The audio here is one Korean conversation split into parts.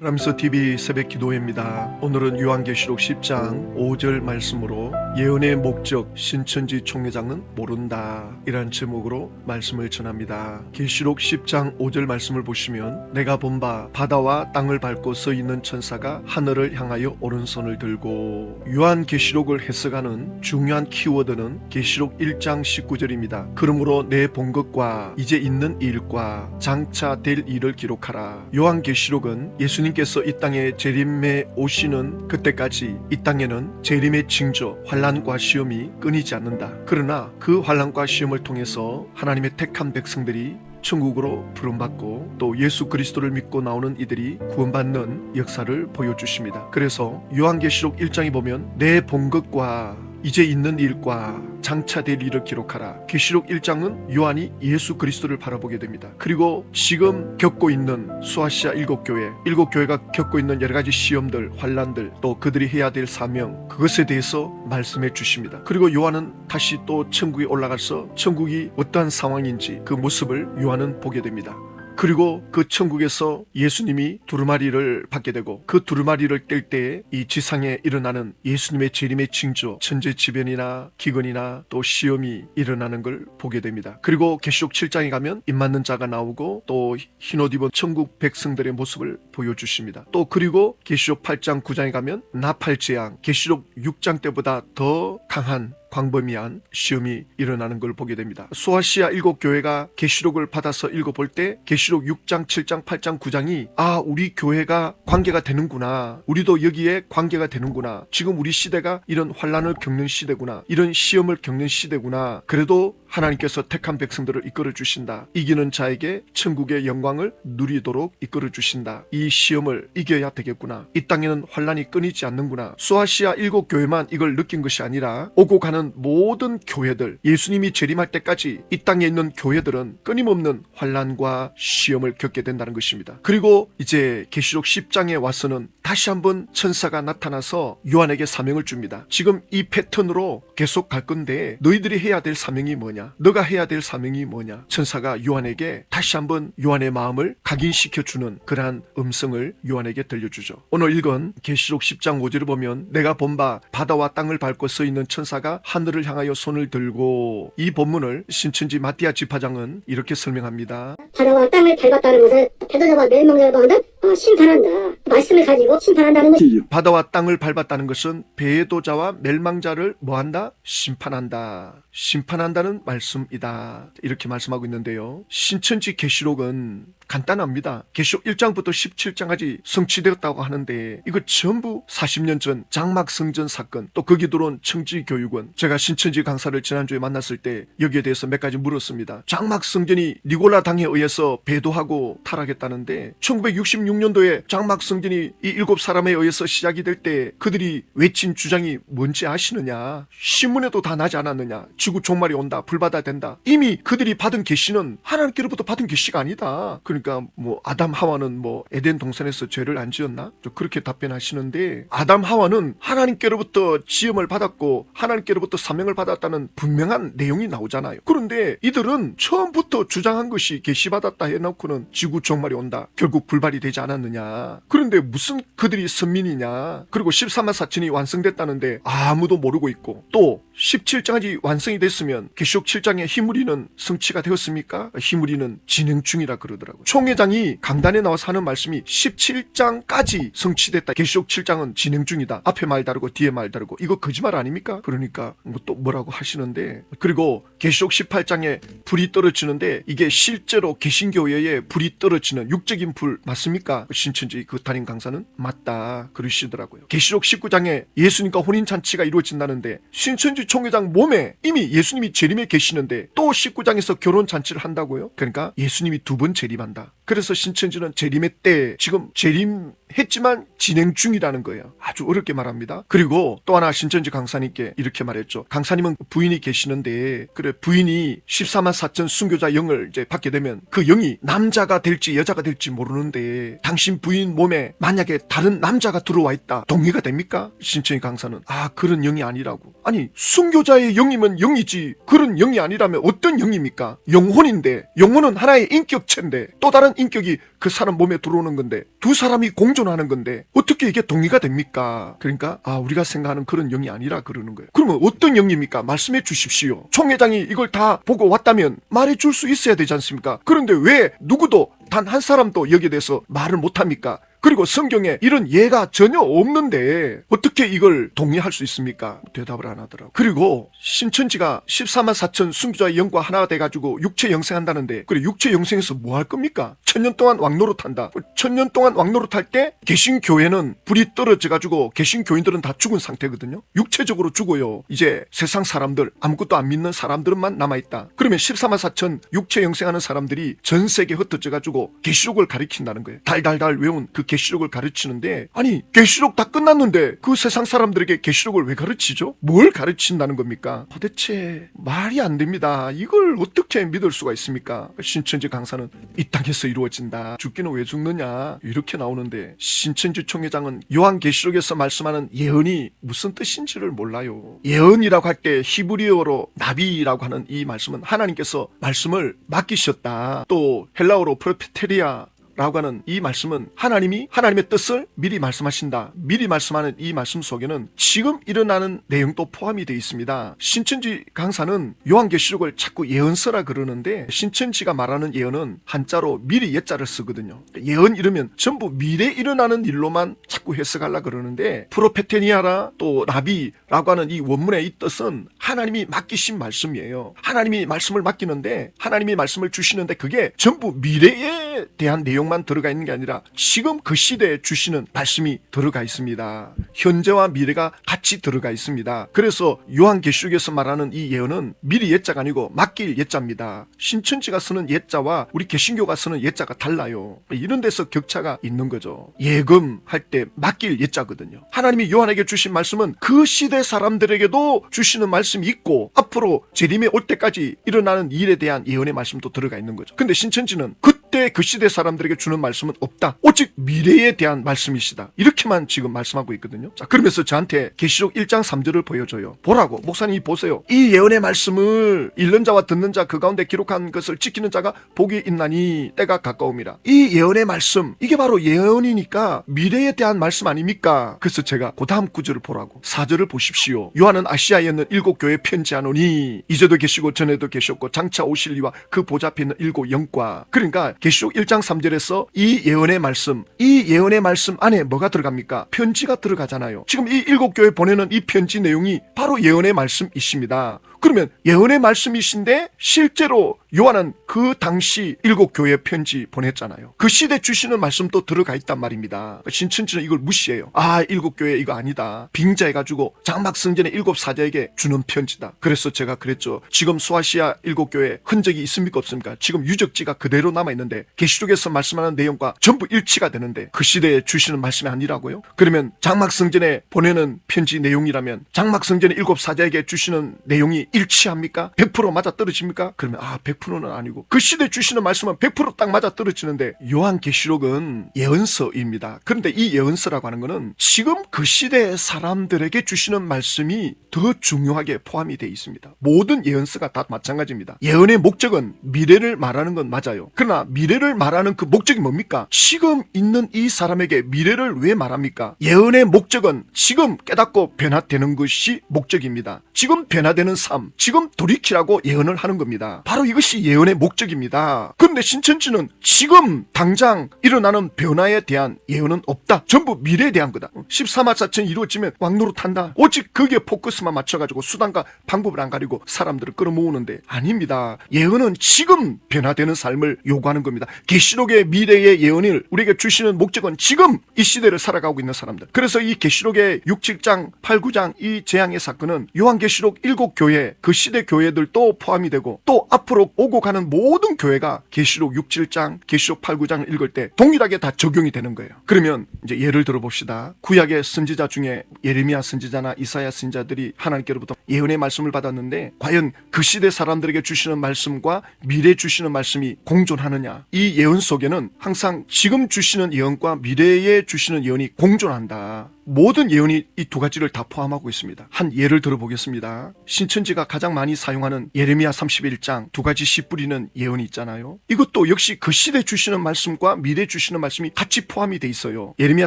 람서 TV 새벽 기도회입니다. 오늘은 요한계시록 10장 5절 말씀으로 예언의 목적 신천지 총회장은 모른다 이란 제목으로 말씀을 전합니다. 계시록 10장 5절 말씀을 보시면 내가 본 바 바다와 땅을 밟고 서 있는 천사가 하늘을 향하여 오른손을 들고 요한계시록을 해석하는 중요한 키워드는 계시록 1장 19절입니다. 그러므로 내 본 것과 이제 있는 일과 장차 될 일을 기록하라. 요한계시록은 예수님 께서 이 땅에 재림에 오시는 그때까지 이 땅에는 재림의 징조, 환란과 시험이 끊이지 않는다. 그러나 그 환란과 시험을 통해서 하나님의 택한 백성들이 천국으로 부름받고 또 예수 그리스도를 믿고 나오는 이들이 구원받는 역사를 보여주십니다. 그래서 요한계시록 1장에 보면 내 본 것과 이제 있는 일과 장차 될 일을 기록하라. 계시록 1장은 요한이 예수 그리스도를 바라보게 됩니다. 그리고 지금 겪고 있는 수아시아 일곱 교회, 일곱 교회가 겪고 있는 여러 가지 시험들, 환란들, 또 그들이 해야 될 사명, 그것에 대해서 말씀해 주십니다. 그리고 요한은 다시 또 천국에 올라가서 천국이 어떠한 상황인지 그 모습을 요한은 보게 됩니다. 그리고 그 천국에서 예수님이 두루마리를 받게 되고 그 두루마리를 뗄 때에 이 지상에 일어나는 예수님의 재림의 징조, 천재지변이나 기근이나 또 시험이 일어나는 걸 보게 됩니다. 그리고 계시록 7장에 가면 입 맞는 자가 나오고 또 흰옷 입은 천국 백성들의 모습을 보여주십니다. 또 그리고 계시록 8장 9장에 가면 나팔 재앙, 계시록 6장 때보다 더 강한 광범위한 시험이 일어나는 걸 보게 됩니다. 소아시아 일곱 교회가 계시록을 받아서 읽어볼 때 계시록 6장, 7장, 8장, 9장이 아 우리 교회가 관계가 되는구나. 우리도 여기에 관계가 되는구나. 지금 우리 시대가 이런 환란을 겪는 시대구나. 이런 시험을 겪는 시대구나. 그래도 하나님께서 택한 백성들을 이끌어 주신다. 이기는 자에게 천국의 영광을 누리도록 이끌어 주신다. 이 시험을 이겨야 되겠구나. 이 땅에는 환란이 끊이지 않는구나. 소아시아 일곱 교회만 이걸 느낀 것이 아니라 오고 가는 모든 교회들, 예수님이 재림할 때까지 이 땅에 있는 교회들은 끊임없는 환란과 시험을 겪게 된다는 것입니다. 그리고 이제 계시록 10장에 와서는 다시 한번 천사가 나타나서 요한에게 사명을 줍니다. 지금 이 패턴으로 계속 갈 건데 너희들이 해야 될 사명이 뭐냐? 너가 해야 될 사명이 뭐냐? 천사가 요한에게 다시 한번 요한의 마음을 각인시켜 주는 그러한 음성을 요한에게 들려주죠. 오늘 읽은 계시록 10장 5절을 보면 내가 본바 바다와 땅을 밟고 서 있는 천사가 하늘을 향하여 손을 들고 이 본문을 신천지 마띠아 지파장은 이렇게 설명합니다. 바다와 땅을 밟았다는 것은 배도자와 멸망자를 더한다 어, 심판한다 말씀을 가지고 심판한다는 것이 바다와 땅을 밟았다는 것은 배도자와 멸망자를 뭐한다? 심판한다. 심판한다는 말씀이다. 이렇게 말씀하고 있는데요. 신천지 계시록은 간단합니다. 계시록 1장부터 17장까지 성취되었다고 하는데 이거 전부 40년 전 장막 성전 사건 또 거기 들어온 청지 교육원 제가 신천지 강사를 지난주에 만났을 때 여기에 대해서 몇 가지 물었습니다. 장막 성전이 니골라 당에 의해서 배도하고 타락했다는데 1966년도에 장막 성전이 이 일곱 사람에 의해서 시작이 될 때 그들이 외친 주장이 뭔지 아시느냐? 신문에도 다 나지 않았느냐? 지구 종말이 온다. 불바다 된다. 이미 그들이 받은 계시는 하나님께로부터 받은 계시가 아니다. 그 러니까 뭐 아담 하와는 뭐 에덴 동산에서 죄를 안 지었나? 좀 그렇게 답변하시는데 아담 하와는 하나님께로부터 지음을 받았고 하나님께로부터 사명을 받았다는 분명한 내용이 나오잖아요. 그런데 이들은 처음부터 주장한 것이 계시받았다 해놓고는 지구 종말이 온다. 결국 불발이 되지 않았느냐. 그런데 무슨 그들이 선민이냐. 그리고 13만 4천이 완성됐다는데 아무도 모르고 있고 또 17장까지 완성이 됐으면 계시록 7장의 희무리는 성취가 되었습니까? 희무리는 진행 중이라 그러더라고요. 총회장이 강단에 나와서 하는 말씀이 17장까지 성취됐다. 계시록 7장은 진행 중이다. 앞에 말 다르고 뒤에 말 다르고 이거 거짓말 아닙니까? 그러니까 뭐 또 뭐라고 하시는데 그리고 계시록 18장에 불이 떨어지는데 이게 실제로 개신교회에 불이 떨어지는 육적인 불 맞습니까? 신천지 그 담임 강사는 맞다 그러시더라고요. 계시록 19장에 예수님과 혼인 잔치가 이루어진다는데 신천지 총회장 몸에 이미 예수님이 재림에 계시는데 또 19장에서 결혼 잔치를 한다고요? 그러니까 예수님이 두 번 재림한다. 그래서 신천지는 재림의 때 지금 재림 했지만 진행 중이라는 거예요. 아주 어렵게 말합니다. 그리고 또 하나 신천지 강사님께 이렇게 말했죠. 강사님은 부인이 계시는데 그래 부인이 14만 4천 순교자 영을 이제 받게 되면 그 영이 남자가 될지 여자가 될지 모르는데 당신 부인 몸에 만약에 다른 남자가 들어와 있다 동의가 됩니까? 신천지 강사는 아 그런 영이 아니라고. 아니 순교자의 영이면 영이지 그런 영이 아니라면 어떤 영입니까? 영혼인데 영혼은 하나의 인격체인데 또 다른 인격이 그 사람 몸에 들어오는 건데 두 사람이 공존 하는 건데 어떻게 이게 동의가 됩니까? 그러니까 아 우리가 생각하는 그런 영이 아니라 그러는 거예요. 그러면 어떤 영입니까? 말씀해 주십시오. 총회장이 이걸 다 보고 왔다면 말해 줄 수 있어야 되지 않습니까? 그런데 왜 누구도 단 한 사람도 여기에 대해서 말을 못 합니까? 그리고 성경에 이런 예가 전혀 없는데 어떻게 이걸 동의할 수 있습니까? 대답을 안 하더라고. 그리고 신천지가 14만 4천 순교자의 영과 하나가 돼가지고 육체 영생한다는데 그래 육체 영생에서 뭐 할 겁니까? 천년 동안 왕노릇 한다. 천년 동안 왕노릇 할 때 개신 교회는 불이 떨어져가지고 개신 교인들은 다 죽은 상태거든요. 육체적으로 죽어요. 이제 세상 사람들 아무것도 안 믿는 사람들만 남아있다. 그러면 14만 4천 육체 영생하는 사람들이 전 세계에 흩어져가지고 계시록을 가리킨다는 거예요. 달달달 외운 그 계시록을 가르치는데 아니 계시록 다 끝났는데 그 세상 사람들에게 계시록을 왜 가르치죠? 뭘 가르친다는 겁니까? 도대체 말이 안 됩니다. 이걸 어떻게 믿을 수가 있습니까? 신천지 강사는 이 땅에서 이루어진다. 죽기는 왜 죽느냐? 이렇게 나오는데 신천지 총회장은 요한 계시록에서 말씀하는 예언이 무슨 뜻인지를 몰라요. 예언이라고 할 때 히브리어로 나비라고 하는 이 말씀은 하나님께서 말씀을 맡기셨다. 또 헬라어로 프로페테리아 라고 하는 이 말씀은 하나님이 하나님의 뜻을 미리 말씀하신다. 미리 말씀하는 이 말씀 속에는 지금 일어나는 내용도 포함이 되어 있습니다. 신천지 강사는 요한계시록을 자꾸 예언서라 그러는데 신천지가 말하는 예언은 한자로 미리 예자를 쓰거든요. 예언 이러면 전부 미래 일어나는 일로만 자꾸 해석하려 그러는데 프로페테니아라 또 나비라고 하는 이 원문의 이 뜻은 하나님이 맡기신 말씀이에요. 하나님이 말씀을 맡기는데 하나님이 말씀을 주시는데 그게 전부 미래에 대한 내용 만 들어가 있는 게 아니라 지금 그 시대에 주시는 말씀이 들어가 있습니다. 현재와 미래가 같이 들어가 있습니다. 그래서 요한계시록에서 말하는 이 예언은 미리 예자가 아니고 맡길 예자입니다. 신천지가 쓰는 예자와 우리 개신교가 쓰는 예자가 달라요. 이런 데서 격차가 있는 거죠. 예금 할 때 맡길 예자거든요. 하나님이 요한에게 주신 말씀은 그 시대 사람들에게도 주시는 말씀이 있고 앞으로 재림에 올 때까지 일어나는 일에 대한 예언의 말씀도 들어가 있는 거죠. 근데 신천지는 그때 그 시대 사람들에게 주는 말씀은 없다. 오직 미래에 대한 말씀이시다. 이렇게만 지금 말씀하고 있거든요. 자, 그러면서 저한테 계시록 1장 3절을 보여줘요. 보라고. 목사님이 보세요. 이 예언의 말씀을 읽는 자와 듣는 자 그 가운데 기록한 것을 지키는 자가 복이 있나니 때가 가까움이라. 이 예언의 말씀, 이게 바로 예언이니까 미래에 대한 말씀 아닙니까? 그래서 제가 그 다음 구절을 보라고. 4절을 보십시오. 요한은 아시아에 있는 일곱 교회 편지하노니 이제도 계시고 전에도 계셨고 장차 오실 이와 그 보좌 앞에 있는 일곱 영과 그러니까 계시록 1장 3절에서 이 예언의 말씀, 이 예언의 말씀 안에 뭐가 들어갑니까? 편지가 들어가잖아요. 지금 이 일곱 교회 보내는 이 편지 내용이 바로 예언의 말씀이십니다. 그러면 예언의 말씀이신데 실제로 요한은 그 당시 일곱 교회 편지 보냈잖아요. 그 시대 주시는 말씀도 들어가 있단 말입니다. 신천지는 이걸 무시해요. 아 일곱 교회 이거 아니다. 빙자해가지고 장막 성전의 일곱 사자에게 주는 편지다. 그래서 제가 그랬죠. 지금 수아시아 일곱 교회 흔적이 있습니까 없습니까? 지금 유적지가 그대로 남아 있는데 계시록에서 말씀하는 내용과 전부 일치가 되는데 그 시대에 주시는 말씀이 아니라고요? 그러면 장막 성전에 보내는 편지 내용이라면 장막 성전의 일곱 사자에게 주시는 내용이 일치합니까? 100% 맞아 떨어집니까? 그러면 아 100%는 아니고 그 시대 주시는 말씀은 100%딱 맞아 떨어지는데 요한 계시록은 예언서입니다. 그런데 이 예언서라고 하는 거는 지금 그 시대 사람들에게 주시는 말씀이 더 중요하게 포함이 되어 있습니다. 모든 예언서가 다 마찬가지입니다. 예언의 목적은 미래를 말하는 건 맞아요. 그러나 미래를 말하는 그 목적이 뭡니까? 지금 있는 이 사람에게 미래를 왜 말합니까? 예언의 목적은 지금 깨닫고 변화되는 것이 목적입니다. 지금 변화되는 삶, 지금 돌이키라고 예언을 하는 겁니다. 바로 이것이 예언의 목적입니다. 그런데 신천지는 지금 당장 일어나는 변화에 대한 예언은 없다. 전부 미래에 대한 거다. 14만 4천 이루어지면 왕노릇 한다. 오직 거기에 포커스만 맞춰가지고 수단과 방법을 안 가리고 사람들을 끌어모으는데 아닙니다. 예언은 지금 변화되는 삶을 요구하는 겁니다. 계시록의 미래의 예언을 우리에게 주시는 목적은 지금 이 시대를 살아가고 있는 사람들. 그래서 이 계시록의 6, 7장, 8, 9장 이 재앙의 사건은 요한계시록 일곱 교회 그 시대 교회들도 포함이 되고 또 앞으로 오고 가는 모든 교회가 계시록 6, 7장, 계시록 8, 9장을 읽을 때 동일하게 다 적용이 되는 거예요. 그러면 이제 예를 들어 봅시다. 구약의 선지자 중에 예레미야 선지자나 이사야 선지자들이 하나님께로부터 예언의 말씀을 받았는데 과연 그 시대 사람들에게 주시는 말씀과 미래 주시는 말씀이 공존하느냐? 이 예언 속에는 항상 지금 주시는 예언과 미래에 주시는 예언이 공존한다. 모든 예언이 이 두 가지를 다 포함하고 있습니다. 한 예를 들어보겠습니다. 신천지가 가장 많이 사용하는 예레미야 31장 두 가지 씨 뿌리는 예언이 있잖아요. 이것도 역시 그 시대 주시는 말씀과 미래 주시는 말씀이 같이 포함이 돼 있어요. 예레미야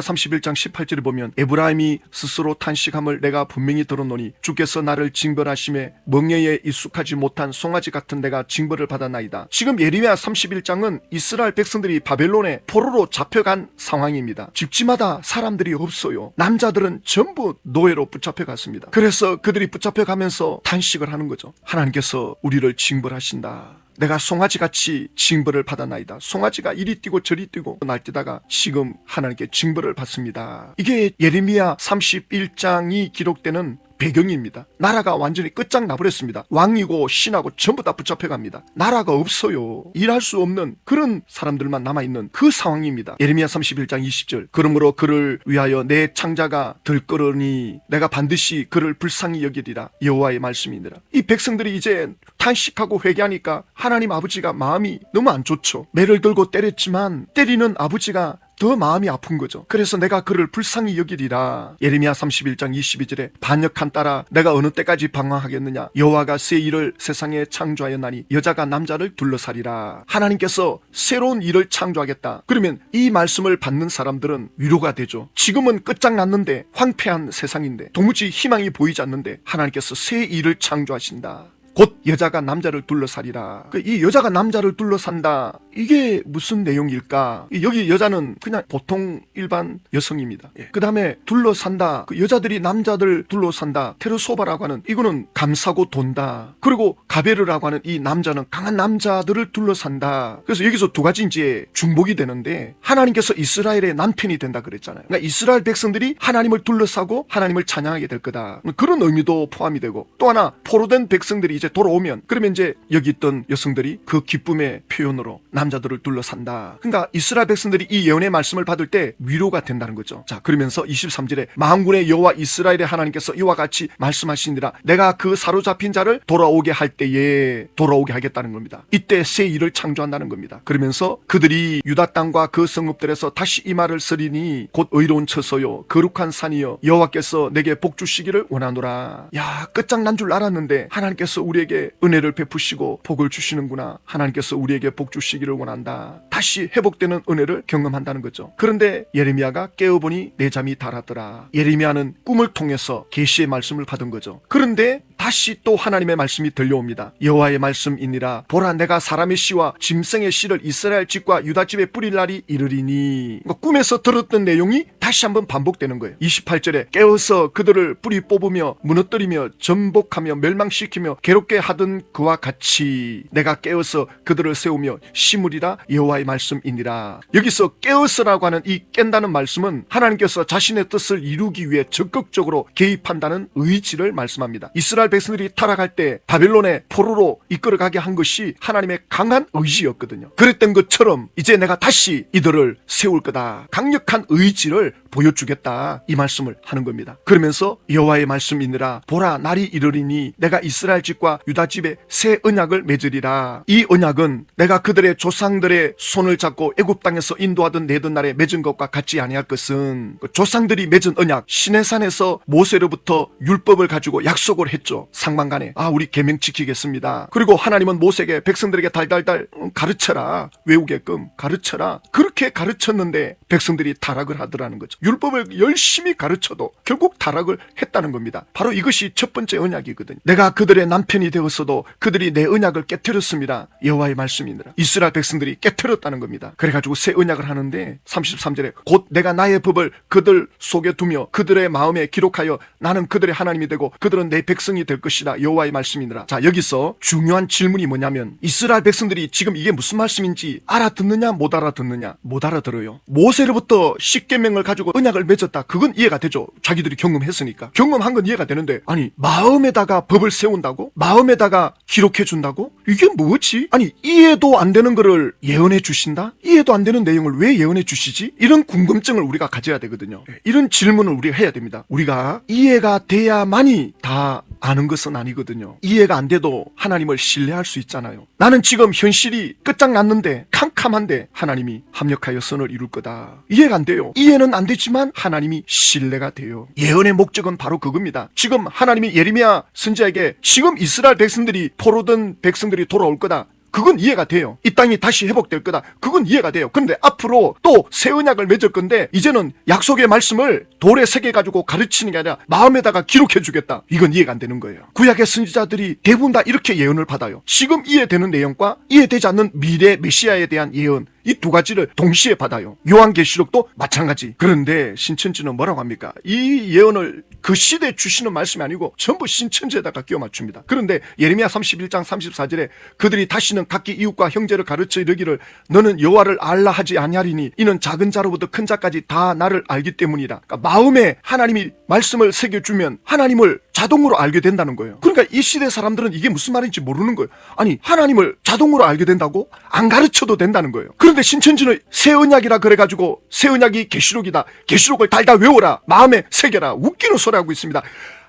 31장 18절에 보면 에브라임이 스스로 탄식함을 내가 분명히 들었노니 주께서 나를 징벌하심에 멍에에 익숙하지 못한 송아지 같은 내가 징벌을 받았나이다. 지금 예레미야 31장은 이스라엘 백성들이 바벨론에 포로로 잡혀간 상황입니다. 집집마다 사람들이 없어요. 남 자들은 전부 노예로 붙잡혀 갔습니다. 그래서 그들이 붙잡혀 가면서 탄식을 하는 거죠. 하나님께서 우리를 징벌하신다. 내가 송아지 같이 징벌을 받았나이다. 송아지가 이리 뛰고 저리 뛰고 날뛰다가 지금 하나님께 징벌을 받습니다. 이게 예레미야 31장이 기록되는 배경입니다. 나라가 완전히 끝장나버렸습니다. 왕이고 신하고 전부 다 붙잡혀갑니다. 나라가 없어요. 일할 수 없는 그런 사람들만 남아있는 그 상황입니다. 예레미야 31장 20절 그러므로 그를 위하여 내 창자가 들끓으니 내가 반드시 그를 불쌍히 여기리라 여호와의 말씀이니라. 이 백성들이 이제 탄식하고 회개하니까 하나님 아버지가 마음이 너무 안 좋죠. 매를 들고 때렸지만 때리는 아버지가 더 마음이 아픈 거죠. 그래서 내가 그를 불쌍히 여기리라. 예레미야 31장 22절에 반역한 따라 내가 어느 때까지 방황하겠느냐. 여호와가 새 일을 세상에 창조하였나니 여자가 남자를 둘러싸리라. 하나님께서 새로운 일을 창조하겠다. 그러면 이 말씀을 받는 사람들은 위로가 되죠. 지금은 끝장났는데 황폐한 세상인데 도무지 희망이 보이지 않는데 하나님께서 새 일을 창조하신다. 곧 여자가 남자를 둘러싸리라. 그이 여자가 남자를 둘러산다. 이게 무슨 내용일까? 이 여기 여자는 그냥 보통 일반 여성입니다. 그 다음에 둘러산다. 그 여자들이 남자들 둘러산다. 테르소바라고 하는 이거는 감싸고 돈다. 그리고 가베르라고 하는 이 남자는 강한 남자들을 둘러산다. 그래서 여기서 두 가지 이제 중복이 되는데 하나님께서 이스라엘의 남편이 된다 그랬잖아요. 그러니까 이스라엘 백성들이 하나님을 둘러싸고 하나님을 찬양하게 될 거다. 그런 의미도 포함이 되고 또 하나 포로된 백성들이 이제 돌아오면 그러면 이제 여기 있던 여성들이 그 기쁨의 표현으로 남자들을 둘러산다. 그러니까 이스라엘 백성들이 이 예언의 말씀을 받을 때 위로가 된다는 거죠. 자, 그러면서 23절에 만군의 여호와 이스라엘의 하나님께서 이와 같이 말씀하시니라 내가 그 사로잡힌 자를 돌아오게 할 때에 돌아오게 하겠다는 겁니다. 이때 새 일을 창조한다는 겁니다. 그러면서 그들이 유다 땅과 그 성읍들에서 다시 이 말을 쓰리니 곧 의로운 처소요 거룩한 산이요 여호와께서 내게 복 주시기를 원하노라. 야, 끝장난 줄 알았는데 하나님께서 우리 에게 은혜를 베푸시고 복을 주시는구나. 하나님께서 우리에게 복 주시기를 원한다. 다시 회복되는 은혜를 경험한다는 거죠. 그런데 예레미야가 깨어보니 내 잠이 달았더라. 예레미야는 꿈을 통해서 계시의 말씀을 받은 거죠. 그런데 다시 또 하나님의 말씀이 들려옵니다. 여호와의 말씀이니라 보라 내가 사람의 씨와 짐승의 씨를 이스라엘 집과 유다 집에 뿌릴 날이 이르리니 그러니까 꿈에서 들었던 내용이 다시 한번 반복되는 거예요. 28절에 깨어서 그들을 뿌리 뽑으며 무너뜨리며 전복하며 멸망시키며 괴롭게 하던 그와 같이 내가 깨어서 그들을 세우며 심으리라 여호와의 말씀이니라. 여기서 깨어서라고 하는 이 깬다는 말씀은 하나님께서 자신의 뜻을 이루기 위해 적극적으로 개입한다는 의지를 말씀합니다. 이스라엘 백성들이 타락할 때 바벨론의 포로로 이끌어가게 한 것이 하나님의 강한 의지였거든요. 그랬던 것처럼 이제 내가 다시 이들을 세울 거다. 강력한 의지를 보여주겠다. 이 말씀을 하는 겁니다. 그러면서 여호와의 말씀이니라 보라 날이 이르리니 내가 이스라엘 집과 유다 집에 새 언약을 맺으리라. 이 언약은 내가 그들의 조상들의 손을 잡고 애굽 땅에서 인도하던 내던 날에 맺은 것과 같지 아니할 것은 그 조상들이 맺은 언약 시내산에서 모세로부터 율법을 가지고 약속을 했죠. 상반간에 아 우리 계명 지키겠습니다. 그리고 하나님은 모세에게 백성들에게 달달달 음, 가르쳐라 외우게끔 가르쳐라 그렇게 가르쳤는데 백성들이 타락을 하더라는 거죠. 율법을 열심히 가르쳐도 결국 타락을 했다는 겁니다. 바로 이것이 첫 번째 언약이거든요. 내가 그들의 남편이 되었어도 그들이 내 언약을 깨뜨렸습니다. 여호와의 말씀이니라. 이스라엘 백성들이 깨뜨렸다는 겁니다. 그래가지고 새 언약을 하는데 33절에 곧 내가 나의 법을 그들 속에 두며 그들의 마음에 기록하여 나는 그들의 하나님이 되고 그들은 내 백성이 될 것이다. 여호와의 말씀이니라. 자 여기서 중요한 질문이 뭐냐면 이스라엘 백성들이 지금 이게 무슨 말씀인지 알아듣느냐 못 알아듣느냐 못 알아들어요. 모세로부터 십계명을 가지고 언약을 맺었다. 그건 이해가 되죠. 자기들이 경험했으니까. 경험한 건 이해가 되는데 아니 마음에다가 법을 세운다고? 마음에다가 기록해 준다고? 이게 뭐지? 아니 이해도 안 되는 거를 예언해 주신다? 이해도 안 되는 내용을 왜 예언해 주시지? 이런 궁금증을 우리가 가져야 되거든요. 예, 이런 질문을 우리가 해야 됩니다. 우리가 이해가 돼야만이 다 아는 것은 아니거든요. 이해가 안 돼도 하나님을 신뢰할 수 있잖아요. 나는 지금 현실이 끝장났는데 캄캄한데 하나님이 합력하여 선을 이룰 거다. 이해가 안 돼요. 이해는 안 되지만 하나님이 신뢰가 돼요. 예언의 목적은 바로 그겁니다. 지금 하나님이 예레미야 선지자에게 지금 이스라엘 백성들이 포로된 백성들이 돌아올 거다. 그건 이해가 돼요. 이 땅이 다시 회복될 거다. 그건 이해가 돼요. 그런데 앞으로 또 새 언약을 맺을 건데 이제는 약속의 말씀을 돌에 새겨 가지고 가르치는 게 아니라 마음에다가 기록해 주겠다. 이건 이해가 안 되는 거예요. 구약의 선지자들이 대부분 다 이렇게 예언을 받아요. 지금 이해되는 내용과 이해되지 않는 미래 메시아에 대한 예언 이 두 가지를 동시에 받아요. 요한계시록도 마찬가지. 그런데 신천지는 뭐라고 합니까? 이 예언을 그 시대에 주시는 말씀이 아니고 전부 신천지에다가 끼워 맞춥니다. 그런데 예레미야 31장 34절에 그들이 다시는 각기 이웃과 형제를 가르쳐 이르기를 너는 여호와를 알라 하지 아니하리니 이는 작은 자로부터 큰 자까지 다 나를 알기 때문이다. 그러니까 마음에 하나님이 말씀을 새겨주면 하나님을 자동으로 알게 된다는 거예요. 그러니까 이 시대 사람들은 이게 무슨 말인지 모르는 거예요. 아니 하나님을 자동으로 알게 된다고? 안 가르쳐도 된다는 거예요. 그런데 신천지는 새 언약이라 그래가지고 새 언약이 계시록이다. 계시록을 달다 외워라. 마음에 새겨라. 웃기는 소리 하고 있습니다.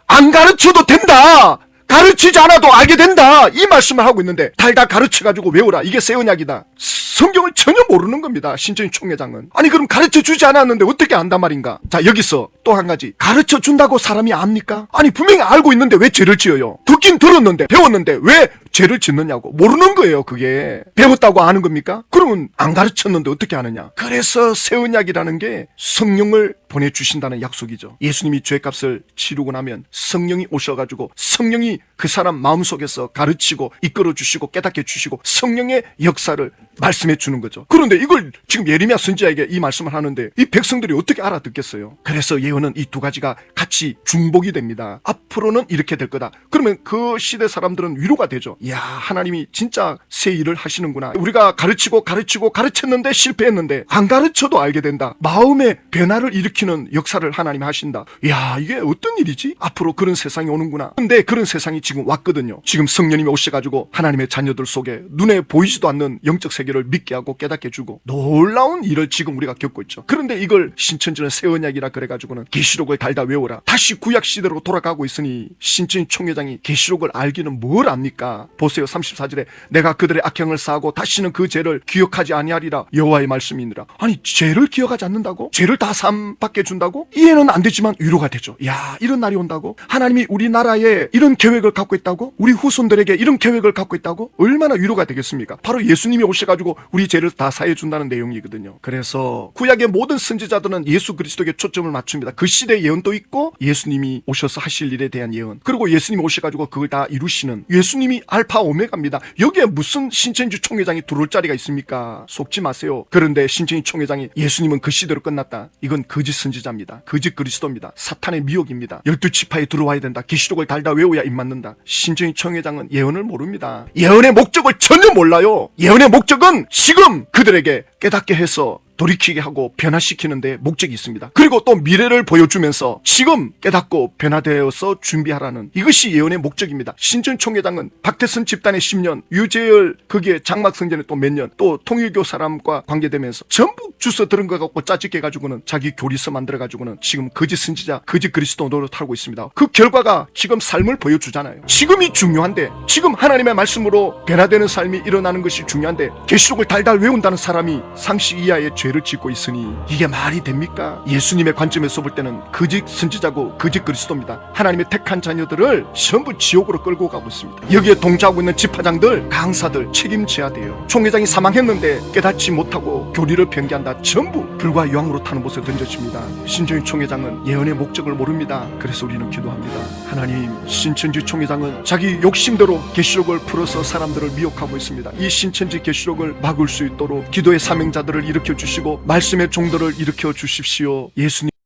안 가르쳐도 된다. 가르치지 않아도 알게 된다. 이 말씀을 하고 있는데 달다 가르쳐가지고 외워라. 이게 새 언약이다. 성경을 전혀 모르는 겁니다. 신천지 총회장은. 아니 그럼 가르쳐 주지 않았는데 어떻게 안단 말인가? 자 여기서 또 한 가지. 가르쳐 준다고 사람이 압니까? 아니 분명히 알고 있는데 왜 죄를 지어요? 듣긴 들었는데 배웠는데 왜 죄를 짓느냐고. 모르는 거예요 그게. 배웠다고 아는 겁니까? 그러면 안 가르쳤는데 어떻게 아느냐? 그래서 새 언약이라는 게 성령을 보내주신다는 약속이죠. 예수님이 죄값을 치르고 나면 성령이 오셔가지고 성령이 그 사람 마음속에서 가르치고 이끌어 주시고 깨닫게 주시고 성령의 역사를 말씀해 주는 거죠. 그런데 이걸 지금 예레미야 선지자에게 이 말씀을 하는데 이 백성들이 어떻게 알아듣겠어요? 그래서 예언은 이 두 가지가 같이 중복이 됩니다. 앞으로는 이렇게 될 거다. 그러면 그 시대 사람들은 위로가 되죠. 야 하나님이 진짜 새 일을 하시는구나. 우리가 가르치고 가르치고 가르쳤는데 실패했는데 안 가르쳐도 알게 된다. 마음의 변화를 일으키는 역사를 하나님이 하신다. 야 이게 어떤 일이지? 앞으로 그런 세상이 오는구나. 근데 그런 세상이 지금 왔거든요. 지금 성령님이 오셔가지고 하나님의 자녀들 속에 눈에 보이지도 않는 영적 세계를 믿게 하고 깨닫게 해주고 놀라운 일을 지금 우리가 겪고 있죠. 그런데 이걸 신천지는 새 언약이라 그래가지고는 계시록을 달다 외워라. 다시 구약 시대로 돌아가고 있으니 신천 총회장이 계시록을 알기는 뭘 압니까? 보세요 34절에 내가 그들의 악행을 사하고 다시는 그 죄를 기억하지 아니하리라 여호와의 말씀이니라. 아니 죄를 기억하지 않는다고? 죄를 다 삼받게 준다고? 이해는 안 되지만 위로가 되죠. 야 이런 날이 온다고? 하나님이 우리나라에 이런 계획을 갖고 있다고? 우리 후손들에게 이런 계획을 갖고 있다고? 얼마나 위로가 되겠습니까? 바로 예수님이 오셔가지고 우리 죄를 다 사해 준다는 내용이거든요. 그래서 구약의 모든 선지자들은 예수 그리스도에게 초점을 맞춥니다. 그 시대 예언도 있고 예수님이 오셔서 하실 일에 대한 예언. 그리고 예수님이 오셔가지고 그걸 다 이루시는 예수님이 알파 오메가입니다. 여기에 무슨 신천지 총회장이 들어올 자리가 있습니까? 속지 마세요. 그런데 신천지 총회장이 예수님은 그 시대로 끝났다. 이건 거짓 선지자입니다. 거짓 그리스도입니다. 사탄의 미혹입니다. 열두 지파에 들어와야 된다. 계시록을 달다 외워야 입 맞는다. 신천지 총회장은 예언을 모릅니다. 예언의 목적을 전혀 몰라요. 예언의 목적은 지금 그들에게 깨닫게 해서 돌이키게 하고 변화시키는데 목적이 있습니다. 그리고 또 미래를 보여주면서 지금 깨닫고 변화되어서 준비하라는 이것이 예언의 목적입니다. 신천총회장은 박태선 집단의 10년, 유재열 거기에 장막성전에 또 몇 년, 또 통일교 사람과 관계되면서 전부 주워 들은 거 갖고 짜집게 해가지고는 자기 교리서 만들어 가지고는 지금 거짓 선지자, 거짓 그리스도 노릇하고 있습니다. 그 결과가 지금 삶을 보여주잖아요. 지금이 중요한데 지금 하나님의 말씀으로 변화되는 삶이 일어나는 것이 중요한데 계시록을 달달 외운다는 사람이 상식 이하의 죄를 짓고 있으니 이게 말이 됩니까? 예수님의 관점에서 볼 때는 거짓 선지자고 거짓 그리스도입니다. 하나님의 택한 자녀들을 전부 지옥으로 끌고 가고 있습니다. 여기에 동조하고 있는 집화장들, 강사들 책임져야 돼요. 총회장이 사망했는데 깨닫지 못하고 교리를 변개한다. 전부 불과 유황으로 타는 곳에 던져집니다. 신천지 총회장은 예언의 목적을 모릅니다. 그래서 우리는 기도합니다. 하나님, 신천지 총회장은 자기 욕심대로 계시록을 풀어서 사람들을 미혹하고 있습니다. 이 신천지 계시록을 막을 수 있도록 기도의 사명자들을 일으켜 주시 고 말씀의 종들을 일으켜 주십시오. 예수님